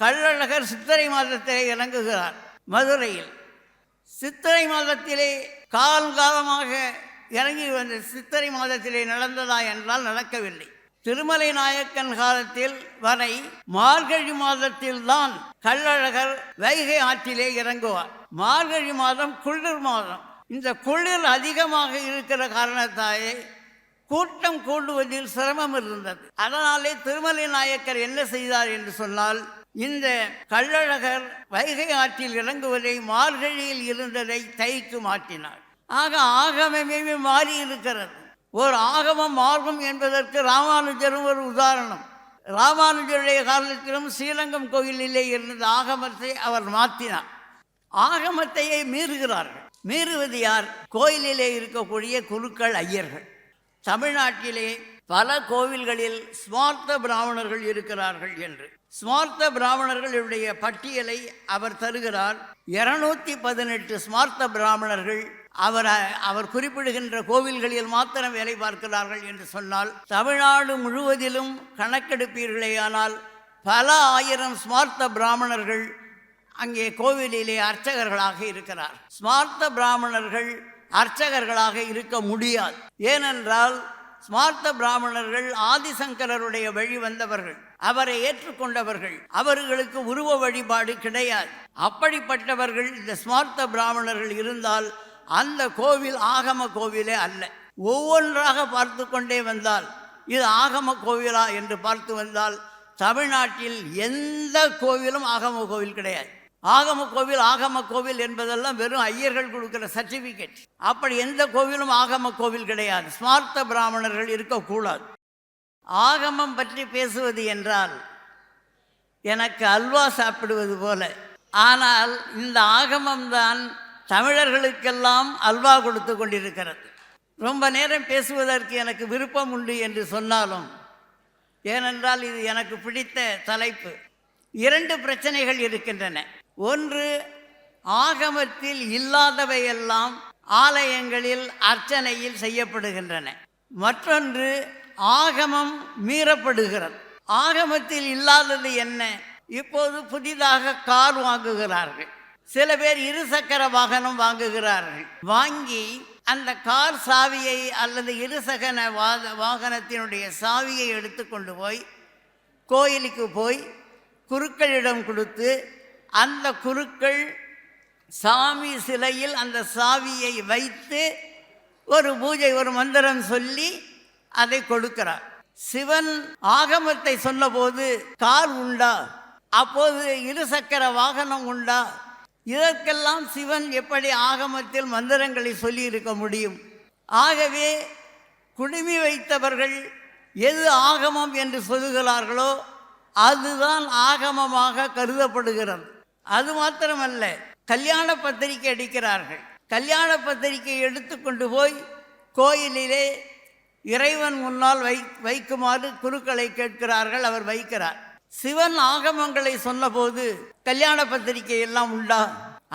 கள்ளழகர் சித்திரை மாதத்திலே இறங்குகிறார் மதுரையில். சித்திரை மாதத்திலே காலங்காலமாக இறங்கி வந்த சித்திரை மாதத்திலே நடந்ததா என்றால் நடக்கவில்லை. திருமலை நாயக்கன் காலத்தில் வரை மார்கழி மாதத்தில் தான் கள்ளழகர் வைகை ஆற்றிலே இறங்குவார். மார்கழி மாதம் குளிர் மாதம். இந்த குளிர் அதிகமாக இருக்கிற காரணத்தாலே கூட்டம் கூடுவதில் சிரமம் இருந்தது. அதனாலே திருமலை நாயக்கர் என்ன செய்தார் என்று சொன்னால் இந்த கள்ளழகர் வைகை ஆற்றில் இறங்குவதை மார்கழியில் இருந்ததை தைக்கு மாற்றினார். ஆக ஆகமமே மாறி இருக்கிறது. ஒரு ஆகமம் மார்க்கம் என்பதற்கு ராமானுஜரும் ஒரு உதாரணம். ராமானுஜருடைய காலத்திலும் ஸ்ரீரங்கம் கோயிலிலே இருந்த ஆகமத்தை அவர் மாற்றினார். ஆகமத்தையே மீறுகிறார்கள். மீறுவது யார்? கோயிலிலே இருக்கக்கூடிய குருக்கள் ஐயர்கள். தமிழ்நாட்டிலே பல கோவில்களில் ஸ்வார்த்த பிராமணர்கள் இருக்கிறார்கள் என்று. ஸ்மார்த்த பிராமணர்களுடைய பட்டியலை அவர் தருகிறார். இருநூத்தி பதினெட்டு ஸ்மார்த்த பிராமணர்கள் அவர் அவர் குறிப்பிடுகின்ற கோவில்களில் மாத்திரம் வேலை பார்க்கிறார்கள் என்று சொன்னால் தமிழ்நாடு முழுவதிலும் கணக்கெடுப்பீர்களேயானால் பல ஆயிரம் ஸ்மார்த்த பிராமணர்கள் அங்கே கோவிலிலே அர்ச்சகர்களாக இருக்கிறார். ஸ்மார்த்த பிராமணர்கள் அர்ச்சகர்களாக இருக்க முடியாது. ஏனென்றால் ஸ்மார்த்த பிராமணர்கள் ஆதிசங்கரருடைய வழி வந்தவர்கள். அவரை ஏற்றுக்கொண்டவர்கள் அவர்களுக்கு உருவ வழிபாடு கிடையாது. அப்படிப்பட்டவர்கள் இந்த ஸ்மார்த்த பிராமணர்கள் இருந்தால் அந்த கோவில் ஆகம கோவிலே அல்ல. ஒவ்வொன்றாக பார்த்து கொண்டே வந்தால் இது ஆகம கோவிலா என்று பார்த்து வந்தால் தமிழ்நாட்டில் எந்த கோவிலும் ஆகம கோவில் கிடையாது. ஆகம கோவில் ஆகம கோவில் என்பதெல்லாம் வெறும் ஐயர்கள் கொடுக்கிற சர்டிஃபிகேட் அப்படி எந்த கோவிலும் ஆகம கோவில் கிடையாது. ஸ்மார்த்த பிராமணர்கள் இருக்கக்கூடாது. ஆகமம் பற்றி பேசுவது என்றால் எனக்கு அல்வா சாப்பிடுவது போல. ஆனால் இந்த ஆகமம்தான் தமிழர்களுக்கெல்லாம் அல்வா கொடுத்து கொண்டிருக்கிறது. ரொம்ப நேரம் பேசுவதற்கு எனக்கு விருப்பம் உண்டு என்று சொன்னாலும் ஏனென்றால் இது எனக்கு பிடித்த தலைப்பு. இரண்டு பிரச்சனைகள் இருக்கின்றன. ஒன்று ஆகமத்தில் இல்லாதவையெல்லாம் ஆலயங்களில் அர்ச்சனையில் செய்யப்படுகின்றன. மற்றொன்று ஆகமம் மீறப்படுகிறது. ஆகமத்தில் இல்லாதது என்ன? இப்போது புதிதாக கார் வாங்குகிறார்கள். சில பேர் இருசக்கர வாகனம் வாங்குகிறார்கள். வாங்கி அந்த கார் சாவியை அல்லது இருசகன வாத வாகனத்தினுடைய சாவியை எடுத்துக்கொண்டு போய் கோயிலுக்கு போய் குருக்களிடம் கொடுத்து அந்த குருக்கள் சாமி சிலையில் அந்த சாவியை வைத்து ஒரு பூஜை ஒரு மந்திரம் சொல்லி அதை கொடுக்கிறார். சிவன் ஆகமத்தை சொன்னபோது கார் உண்டா? அப்போது இருசக்கர வாகனம் உண்டா? இதற்கெல்லாம் சிவன் எப்படி ஆகமத்தில் மந்திரங்களை சொல்லியிருக்க முடியும்? ஆகவே குடுமி வைத்தவர்கள் எது ஆகமம் என்று சொல்லுகிறார்களோ அதுதான் ஆகமமாக கருதப்படுகிறது. அது மாத்திரமல்ல கல்யாண பத்திரிகை அடிக்கிறார்கள். கல்யாண பத்திரிகை எடுத்துக்கொண்டு போய் கோயிலிலே இறைவன் முன்னால் வை வைக்குமாறு குருக்களை கேட்கிறார்கள் அவர் வைக்கிறார். சிவன் ஆகமங்களை சொன்னபோது கல்யாண பத்திரிகை எல்லாம் உண்டா?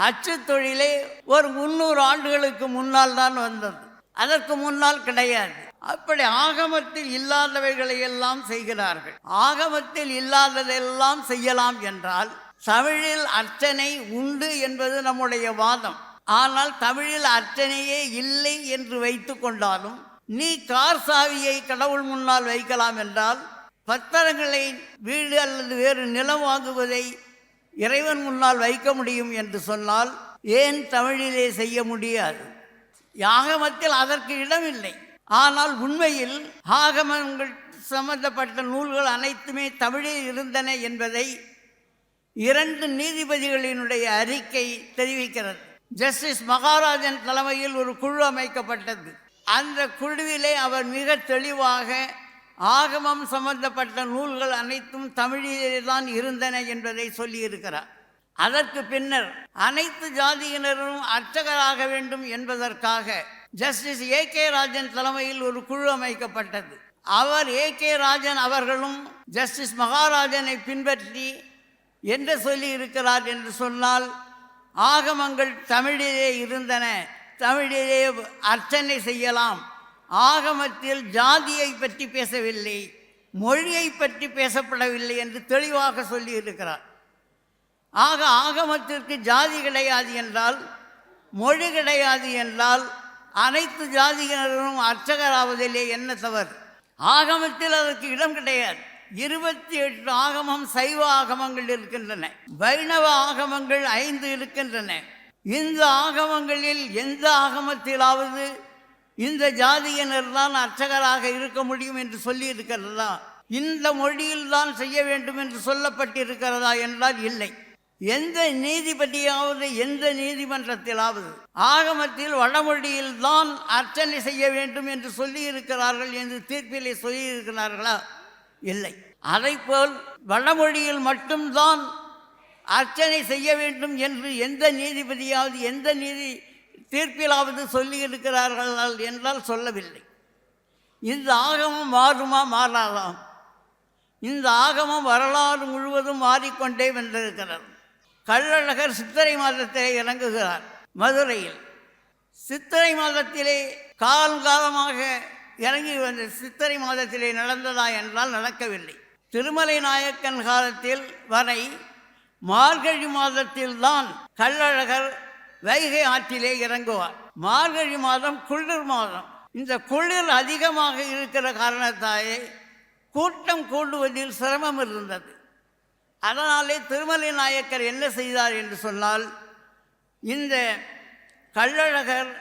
அச்சு தொழிலே ஒரு முன்னூறு ஆண்டுகளுக்கு முன்னால் தான் வந்தது. அதற்கு முன்னால் கிடையாது. அப்படி ஆகமத்தில் இல்லாதவைகளை எல்லாம் செய்கிறார்கள். ஆகமத்தில் இல்லாததெல்லாம் செய்யலாம் என்றால் தமிழில் அர்ச்சனை உண்டு என்பது நம்முடைய வாதம். ஆனால் தமிழில் அர்ச்சனையே இல்லை என்று வைத்து கொண்டாலும் நீ கார் சாவியை கடவுள் முன்னால் வைக்கலாம் என்றால் பத்திரங்களை வீடு அல்லது வேறு நிலம் வாங்குவதை இறைவன் முன்னால் வைக்க முடியும் என்று சொன்னால் ஏன் தமிழிலே செய்ய முடியாது? யாகமத்தில் அதற்கு இடமில்லை. ஆனால் உண்மையில் ஆகமங்கள் சம்பந்தப்பட்ட நூல்கள் அனைத்துமே தமிழில் இருந்தன என்பதை இரண்டு நீதிபதிகளினுடைய அறிக்கை தெரிவிக்கிறது. ஜஸ்டிஸ் மகாராஜன் தலைமையில் ஒரு குழு அமைக்கப்பட்டது. அந்த குழுவிலே அவர் மிக தெளிவாக ஆகமம் சம்பந்தப்பட்ட நூல்கள் அனைத்தும் தமிழிலே தான் இருந்தன என்பதை சொல்லியிருக்கிறார். அதற்கு பின்னர் அனைத்து ஜாதியினரும் அர்ச்சகராக வேண்டும் என்பதற்காக ஜஸ்டிஸ் ஏ கே ராஜன் தலைமையில் ஒரு குழு அமைக்கப்பட்டது. அவர் ஏ கே ராஜன் அவர்களும் ஜஸ்டிஸ் மகாராஜனை பின்பற்றி என்ன சொல்லி இருக்கிறார் என்று சொன்னால் ஆகமங்கள் தமிழிலே இருந்தன. தமிழிலே அர்ச்சனை செய்யலாம். ஆகமத்தில் ஜாதியை பற்றி பேசவில்லை மொழியை பற்றி பேசப்படவில்லை என்று தெளிவாக சொல்லி இருக்கிறார். ஆக ஆகமத்திற்கு ஜாதி கிடையாது என்றால் மொழி கிடையாது என்றால் அனைத்து ஜாதியினரும் அர்ச்சகராவதிலே என்ன தவறு? ஆகமத்தில் அதற்கு இடம் கிடையாது. இருபத்தி எட்டு ஆகமம் சைவ ஆகமங்கள் இருக்கின்றன. வைணவ ஆகமங்கள் ஐந்து இருக்கின்றன. இந்த ஆகமங்களில் எந்த ஆகமத்திலாவது இந்த ஜாதியினர் தான் அர்ச்சகராக இருக்க முடியும் என்று சொல்லி இருக்கிறதா இந்த மொழியில் தான் செய்ய வேண்டும் என்று சொல்லப்பட்டிருக்கிறதா என்றால் இல்லை. எந்த நீதிபதியாவது எந்த நீதிமன்றத்திலாவது ஆகமத்தில் வடமொழியில் தான் அர்ச்சனை செய்ய வேண்டும் என்று சொல்லி இருக்கிறார்கள் என்று தீர்ப்பிலே சொல்லியிருக்கிறார்களா? இல்லை. அதைப்போல் வடமொழியில் மட்டும்தான் அர்ச்சனை செய்ய வேண்டும் என்று எந்த நீதிபதியாவது எந்த நீதி தீர்ப்பிலாவது சொல்லியிருக்கிறார்கள் என்றால் சொல்லவில்லை. இந்த ஆகமம் மாறுமா மாறாதாம். இந்த ஆகமம் வரலாறு முழுவதும் மாறிக்கொண்டே வந்திருக்கிறது. கள்ளழகர் சித்திரை மாதத்திலே இறங்குகிறார் மதுரையில். சித்திரை மாதத்திலே காலங்காலமாக இறங்கி வந்த சித்திரை மாதத்திலே நடந்ததா என்றால் நடக்கவில்லை. திருமலை நாயக்கன் காலத்தில் வரை மார்கழி மாதத்தில்தான் கள்ளழகர் வைகை ஆற்றிலே இறங்குவார். மார்கழி மாதம் குளிர் மாதம். இந்த குளிர் அதிகமாக இருக்கிற காரணத்தாலே கூட்டம் கூடுவதில் சிரமம் இருந்தது. அதனாலே திருமலை நாயக்கர் என்ன செய்தார் என்று சொன்னால் இந்த கள்ளழகர்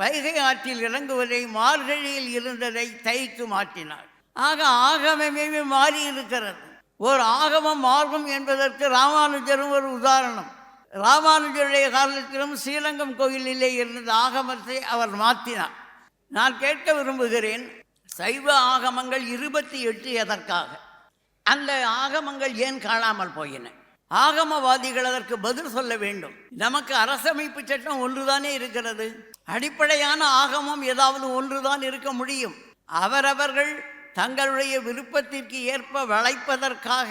வைகை ஆற்றில் இறங்குவதை மார்கழியில் இருந்ததை தைக்கு மாற்றினார். ஆக ஆகமமே மாறி இருக்கிறது. ஒரு ஆகமம் மார்க்கம் என்பதற்கு ராமானுஜரும் ஒரு உதாரணம். ராமானுஜருடைய காலத்திலும் ஸ்ரீரங்கம் கோயிலிலே இருந்த ஆகமத்தை அவர் மாற்றினார். நான் கேட்க விரும்புகிறேன் சைவ ஆகமங்கள் இருபத்தி எட்டு எதற்காக? அந்த ஆகமங்கள் ஏன் காணாமல் போயின? ஆகமவாதிகள் அதற்கு பதில் சொல்ல வேண்டும். நமக்கு அரசமைப்பு சட்டம் ஒன்றுதானே இருக்கிறது? அடிப்படையான ஆகமம் ஏதாவது ஒன்றுதான் இருக்க முடியும். அவரவர்கள் தங்களுடைய விருப்பத்திற்கு ஏற்ப வளைப்பதற்காக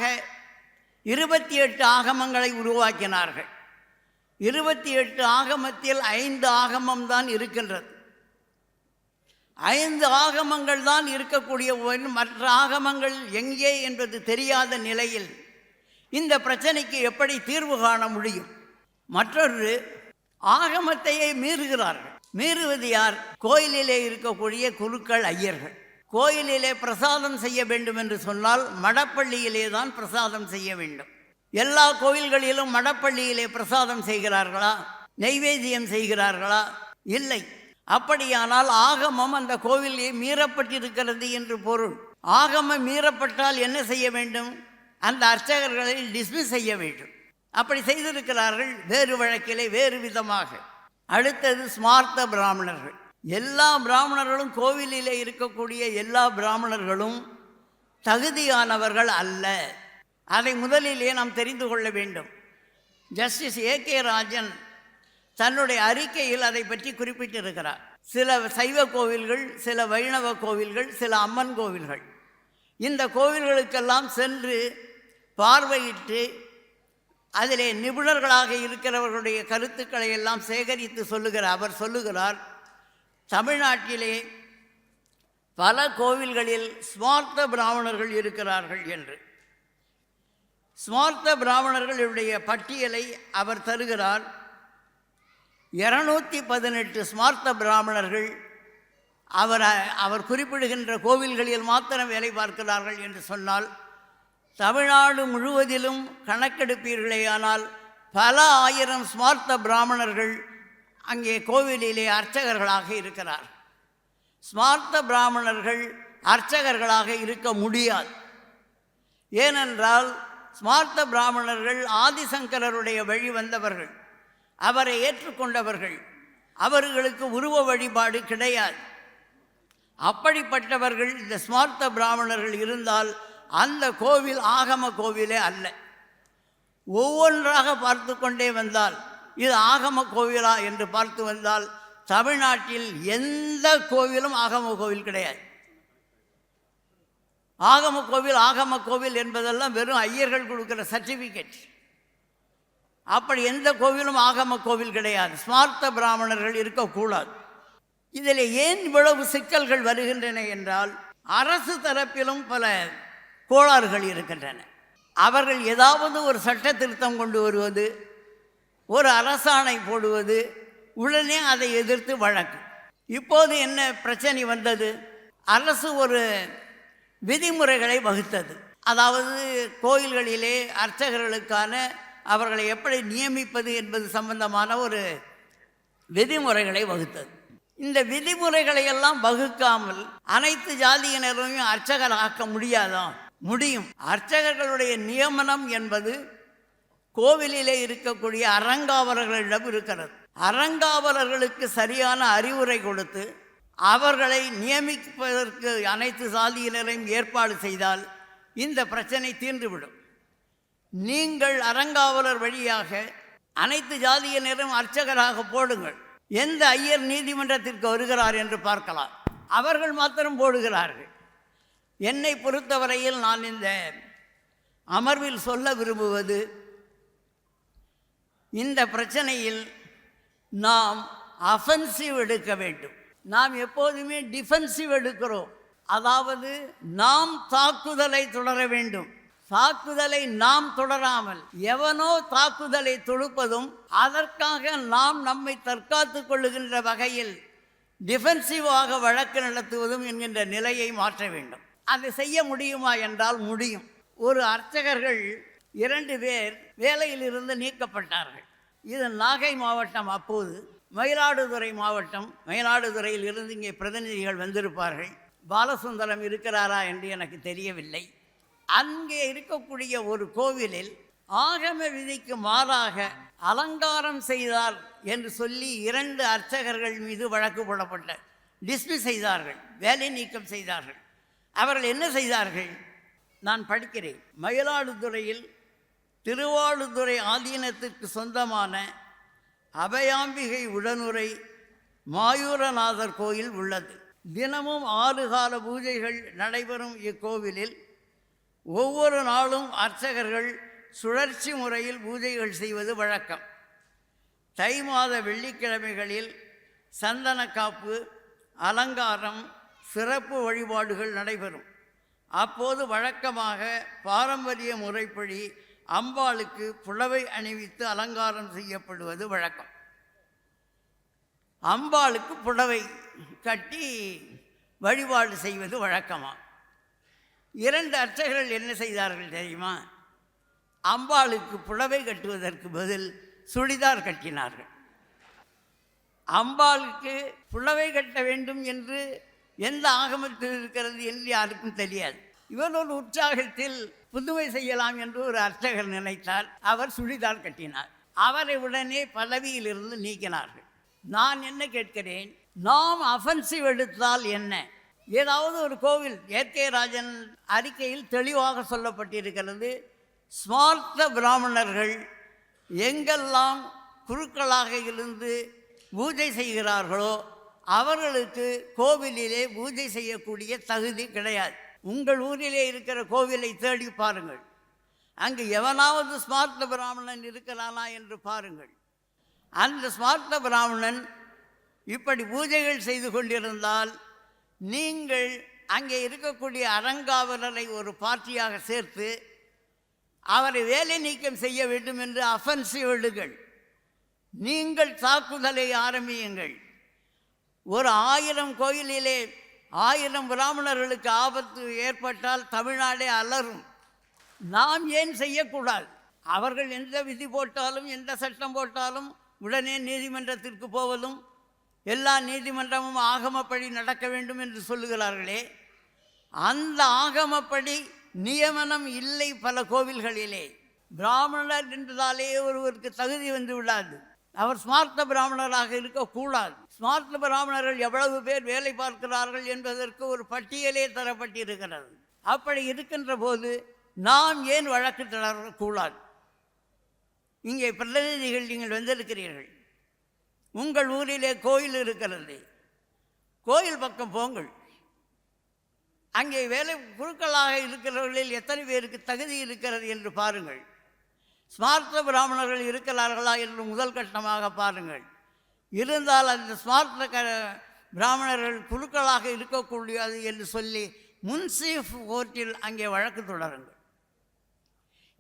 இருபத்தி எட்டு ஆகமங்களை உருவாக்கினார்கள். இருபத்தி எட்டு ஆகமத்தில் ஐந்து ஆகமம் தான் இருக்கின்றது. ஐந்து ஆகமங்கள் தான் இருக்கக்கூடிய மற்ற ஆகமங்கள் எங்கே என்பது தெரியாத நிலையில் இந்த பிரச்சனைக்கு எப்படி தீர்வு காண முடியும்? மற்றொரு ஆகமத்தையே மீறுகிறார்கள். மீறுவது யார்? கோயிலிலே இருக்கக்கூடிய குருக்கள் ஐயர்கள். கோயிலிலே பிரசாதம் செய்ய வேண்டும் என்று சொன்னால் மடப்பள்ளியிலே தான் பிரசாதம் செய்ய வேண்டும். எல்லா கோயில்களிலும் மடப்பள்ளியிலே பிரசாதம் செய்கிறார்களா? நெய்வேத்தியம் செய்கிறார்களா? இல்லை. அப்படியானால் ஆகமம் அந்த கோவிலே மீறப்பட்டிருக்கிறது என்று பொருள். ஆகமம் மீறப்பட்டால் என்ன செய்ய வேண்டும்? அந்த அர்ச்சகர்களை டிஸ்மிஸ் செய்ய வேண்டும். அப்படி செய்திருக்கிறார்கள் வேறு வழக்கிலே வேறு விதமாக. அடுத்தது ஸ்மார்த்த பிராமணர்கள். எல்லா பிராமணர்களும் கோவிலிலே இருக்கக்கூடிய எல்லா பிராமணர்களும் தகுதியானவர்கள் அல்ல. அதை முதலிலே நாம் தெரிந்து கொள்ள வேண்டும். ஜஸ்டிஸ் ஏ கே ராஜன் தன்னுடைய அறிக்கையில் அதை பற்றி குறிப்பிட்டிருக்கிறார். சில சைவ கோவில்கள் சில வைணவ கோவில்கள் சில அம்மன் கோவில்கள். இந்த கோவில்களுக்கெல்லாம் சென்று பார்வையிட்டு அதிலே நிபுணர்களாக இருக்கிறவர்களுடைய கருத்துக்களை எல்லாம் சேகரித்து சொல்லுகிறார் அவர் சொல்லுகிறார் தமிழ்நாட்டிலே பல கோவில்களில் ஸ்மார்த்த பிராமணர்கள் இருக்கிறார்கள் என்று. ஸ்மார்த்த பிராமணர்களுடைய பட்டியலை அவர் தருகிறார். இருநூற்றி பதினெட்டு ஸ்மார்த்த பிராமணர்கள் அவர் அவர் குறிப்பிடுகின்ற கோவில்களில் மாத்திரம் வேலை பார்க்கிறார்கள் என்று சொன்னால் தமிழ்நாடு முழுவதிலும் கணக்கெடுப்பீர்களேயானால் பல ஆயிரம் ஸ்மார்த்த பிராமணர்கள் அங்கே கோவிலிலே அர்ச்சகர்களாக இருக்கிறார். ஸ்மார்த்த பிராமணர்கள் அர்ச்சகர்களாக இருக்க முடியாது. ஏனென்றால் ஸ்மார்த்த பிராமணர்கள் ஆதிசங்கரருடைய வழி வந்தவர்கள். அவரை ஏற்றுக்கொண்டவர்கள். அவர்களுக்கு உருவ வழிபாடு கிடையாது. அப்படிப்பட்டவர்கள் இந்த ஸ்மார்த்த பிராமணர்கள் இருந்தால் அந்த கோவில் ஆகம கோவிலே அல்ல. ஒவ்வொன்றாக பார்த்து கொண்டே வந்தால் இது ஆகம கோவிலா என்று பார்த்து வந்தால் தமிழ்நாட்டில் எந்த கோவிலும் ஆகம கோவில் கிடையாது. ஆகம கோவில் ஆகம கோவில் என்பதெல்லாம் வெறும் ஐயர்கள் கொடுக்குற சர்டிஃபிகேட் அப்படி எந்த கோவிலும் ஆகம கோவில் கிடையாது. ஸ்மார்த்த பிராமணர்கள் இருக்கக்கூடாது. இதில் ஏன் இவ்வளவு சிக்கல்கள் வருகின்றன என்றால் அரசு தரப்பிலும் பல கோளாறுகள் இருக்கின்றன. அவர்கள் ஏதாவது ஒரு சட்ட திருத்தம் கொண்டு வருவது ஒரு அரசாணை போடுவது உடனே அதை எதிர்த்து வழக்கு. இப்போது என்ன பிரச்சனை வந்தது? அரசு ஒரு விதிமுறைகளை வகுத்தது. அதாவது கோயில்களிலே அர்ச்சகர்களுக்கான அவர்களை எப்படி நியமிப்பது என்பது சம்பந்தமான ஒரு விதிமுறைகளை வகுத்தது. இந்த விதிமுறைகளை எல்லாம் வகுக்காமல் அனைத்து ஜாதியினரையும் அர்ச்சகராக்க முடியாதான் முடியும். அர்ச்சகர்களுடைய நியமனம் என்பது கோவிலிலே இருக்கக்கூடிய அறங்காவலர்களிடம் இருக்கிறது. அறங்காவலர்களுக்கு சரியான அறிவுரை கொடுத்து அவர்களை நியமிப்பதற்கு அனைத்து சாதியினரையும் ஏற்பாடு செய்தால் இந்த பிரச்சனை தீர்ந்துவிடும். நீங்கள் அறங்காவலர் வழியாக அனைத்து ஜாதியினரும் அர்ச்சகராக போடுங்கள். எந்த ஐயர் நீதிமன்றத்திற்கு வருகிறார் என்று பார்க்கலாம். அவர்கள் மாத்திரம் போடுகிறார்கள். என்னை பொறுத்தவரையில் நான் இந்த அமர்வில் சொல்ல விரும்புவது இந்த பிரச்சனையில் நாம் அஃபென்சிவ் எடுக்க வேண்டும். நாம் எப்போதுமே டிஃபென்சிவ் எடுக்கிறோம். அதாவது நாம் தாக்குதலை தொடர வேண்டும். தாக்குதலை நாம் தொடராமல் எவனோ தாக்குதலை தொடுப்பதும் அதற்காக நாம் நம்மை தற்காத்து கொள்ளுகின்ற வகையில் டிஃபென்சிவாக வழக்கு நடத்துவதும் என்கின்ற நிலையை மாற்ற வேண்டும். அதை செய்ய முடியுமா என்றால் முடியும். ஒரு அர்ச்சகர்கள் இரண்டு பேர் வேலையிலிருந்து நீக்கப்பட்டார்கள். இது நாகை மாவட்டம் அப்போது. மயிலாடுதுறை மாவட்டம். மயிலாடுதுறையில் இருந்து இங்கே பிரதிநிதிகள் வந்திருப்பார்கள். பாலசுந்தரம் இருக்கிறாரா என்று எனக்கு தெரியவில்லை. அங்கே இருக்கக்கூடிய ஒரு கோவிலில் ஆகம விதிக்கு மாறாக அலங்காரம் செய்தார் என்று சொல்லி இரண்டு அர்ச்சகர்கள் மீது வழக்கு போடப்பட்ட டிஸ்மிஸ் செய்தார்கள். வேலை நீக்கம் செய்தார்கள். அவர்கள் என்ன செய்தார்கள்? நான் படிக்கிறேன். மயிலாடுதுறையில் திருவாளுதுறை ஆதீனத்திற்கு சொந்தமான அபயாம்பிகை உடனுரை மாயூரநாதர் கோயில் உள்ளது. தினமும் ஆறு கால பூஜைகள் நடைபெறும் இக்கோவிலில் ஒவ்வொரு நாளும் அர்ச்சகர்கள் சுழற்சி முறையில் பூஜைகள் செய்வது வழக்கம். தை மாத வெள்ளிக்கிழமைகளில் சந்தனக்காப்பு அலங்காரம் சிறப்பு வழிபாடுகள் நடைபெறும். அப்போது வழக்கமாக பாரம்பரிய முறைப்படி அம்பாளுக்கு புடவை அணிவித்து அலங்காரம் செய்யப்படுவது வழக்கம். அம்பாளுக்கு புடவை கட்டி வழிபாடு செய்வது வழக்கமா? இரண்டு அர்ச்சகர்கள் என்ன செய்தார்கள் தெரியுமா? அம்பாளுக்கு புடவை கட்டுவதற்கு பதில் சுடிதார் கட்டினார்கள். அம்பாளுக்கு புடவை கட்ட வேண்டும் என்று எந்த ஆகமத்தில் இருக்கிறது என்று யாருக்கும் தெரியாது. இவர் ஒரு உற்சாகத்தில் புதுமை செய்யலாம் என்று ஒரு அர்ச்சகர் நினைத்தார் அவர் சுடிதார் கட்டினார். அவரை உடனே பதவியிலிருந்து நீக்கினார்கள். நான் என்ன கேட்கிறேன்? நாம் அஃபென்சிவ் எடுத்தால் என்ன? ஏதாவது ஒரு கோவில் ஏற்கே ராஜன் அறிக்கையில் தெளிவாக சொல்லப்பட்டிருக்கிறது. ஸ்மார்த்த பிராமணர்கள் எங்கெல்லாம் குருக்களாக இருந்து பூஜை செய்கிறார்களோ அவர்களுக்கு கோவிலிலே பூஜை செய்யக்கூடிய தகுதி கிடையாது. உங்கள் ஊரிலே இருக்கிற கோவிலை தேடி பாருங்கள். அங்கு எவனாவது ஸ்மார்த்த பிராமணன் இருக்கிறானா என்று பாருங்கள். அந்த ஸ்மார்த்த பிராமணன் இப்படி பூஜைகள் செய்து கொண்டிருந்தால் நீங்கள் அங்கே இருக்கக்கூடிய அறங்காவலரை ஒரு பார்ட்டியாக சேர்த்து அவரை வேலை நீக்கம் செய்ய வேண்டும் என்று அஃபென்சிவ் எடுங்கள் நீங்கள் தாக்குதலை ஆரம்பியுங்கள். ஒரு ஆயிரம் கோயிலிலே ஆயிரம் பிராமணர்களுக்கு ஆபத்து ஏற்பட்டால் தமிழ்நாடே அலறும். நாம் ஏன் செய்யக்கூடாது? அவர்கள் எந்த விதி போட்டாலும் எந்த சட்டம் போட்டாலும் உடனே நீதிமன்றத்திற்கு போவதும் எல்லா நீதிமன்றமும் ஆகமப்படி நடக்க வேண்டும் என்று சொல்லுகிறார்களே. அந்த ஆகமப்படி நியமனம் இல்லை பல கோவில்களிலே. பிராமணர் என்றதாலே ஒருவருக்கு தகுதி வந்து விடாது. அவர் ஸ்மார்த்த பிராமணராக இருக்கக்கூடாது. ஸ்மார்த்த பிராமணர்கள் எவ்வளவு பேர் வேலை பார்க்கிறார்கள் என்பதற்கு ஒரு பட்டியலே தரப்பட்டிருக்கிறது. அப்படி இருக்கின்ற போது நாம் ஏன் வழக்கு தொடரக்கூடாது? இங்கே பிரதிநிதிகள் நீங்கள் வந்திருக்கிறீர்கள். உங்கள் ஊரிலே கோயில் இருக்கிறது. கோயில் பக்கம் போங்கள். அங்கே வேலை குழுக்களாக இருக்கிறவர்களில் எத்தனை பேருக்கு தகுதி இருக்கிறது என்று பாருங்கள். ஸ்மார்த்த பிராமணர்கள் இருக்கிறார்களா என்று முதல் கட்டமாக பாருங்கள். இருந்தால் அந்த ஸ்மார்த்த க பிராமணர்கள் குழுக்களாக இருக்கக்கூடியது என்று சொல்லி முன்சீஃப் கோர்ட்டில் அங்கே வழக்கு தொடருங்கள்.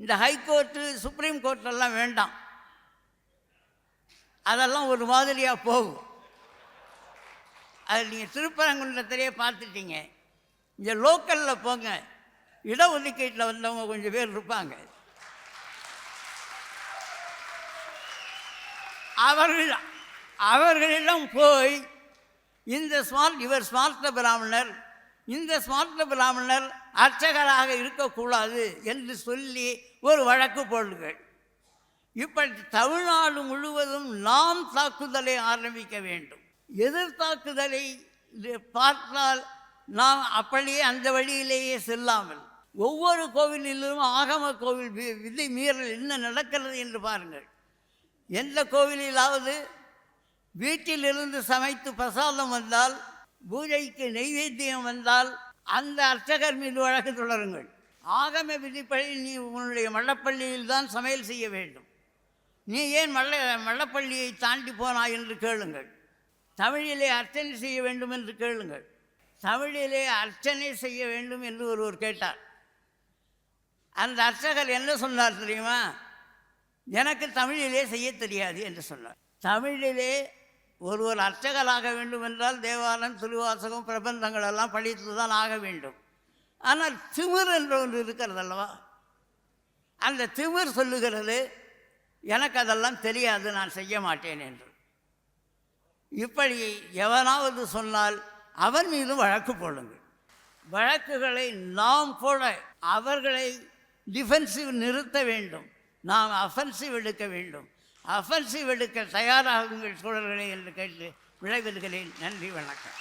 இந்த ஹைகோர்ட்டு சுப்ரீம் கோர்ட்டெல்லாம் வேண்டாம். அதெல்லாம் ஒரு மாதிரியாக போகும். அது நீங்கள் திருப்பரங்குன்றத்திலே பார்த்துட்டீங்க. இங்கே லோக்கலில் போங்க. இடஒதுக்கீட்டில் வந்தவங்க கொஞ்சம் பேர் இருப்பாங்க. அவர்கள் அவர்களிடம் போய் இந்த ஸ்மார்ட் இவர் ஸ்மார்த்த பிராமணர் இந்த ஸ்மார்த்த பிராமணர் அர்ச்சகராக இருக்கக்கூடாது என்று சொல்லி ஒரு வழக்கு போடுங்கள். இப்படி தமிழ்நாடு முழுவதும் நாம் தாக்குதலை ஆரம்பிக்க வேண்டும். எதிர் தாக்குதலை பார்த்தால் நாம் அப்படியே அந்த வழியிலேயே செல்லாமல் ஒவ்வொரு கோவிலிலும் ஆகம கோவில் வி- விதி மீறல் என்ன நடக்கிறது என்று பாருங்கள். எந்த கோவிலிலாவது வீட்டிலிருந்து சமைத்து பிரசாதம் வந்தால் பூஜைக்கு நெய்வேத்தியம் வந்தால் அந்த அர்ச்சகர் மீது வழக்கு தொடருங்கள். ஆகம விதிப்படி நீ உன்னுடைய மல்லப்பள்ளியில் தான் சமையல் செய்ய வேண்டும். நீ ஏன் மல்ல மல்லப்பள்ளியை தாண்டி போனாய் என்று கேளுங்கள். தமிழிலே அர்ச்சனை செய்ய வேண்டும் என்று கேளுங்கள். தமிழிலே அர்ச்சனை செய்ய வேண்டும் என்று ஒருவர் கேட்டார். அந்த அர்ச்சகர் என்ன சொன்னார் தெரியுமா? எனக்கு தமிழிலே செய்ய தெரியாது என்று சொன்னார். தமிழிலே ஒருவர் அர்ச்சகராக வேண்டும் என்றால் தேவாலயம் திருவாசகம் பிரபந்தங்கள் எல்லாம் படித்து தான் ஆக வேண்டும். ஆனால் திமிர் என்று ஒன்று இருக்கிறது அல்லவா? அந்த திமிர் சொல்லுகிறது எனக்கு அதெல்லாம் தெரியாது நான் செய்ய மாட்டேன் என்று. இப்படி எவனாவது சொன்னால் அவன் மீதும் வழக்கு போடுங்கள். வழக்குகளை நாம் போட அவர்களை டிஃபென்சிவ் நிறுத்த வேண்டும். நாம் அஃபென்சிவ் எடுக்க வேண்டும். அஃபென்சிவ் எடுக்க தயாராகுங்கள் சூழல்களை என்று கேட்டு விளைவில்கிறேன் நன்றி வணக்கம்.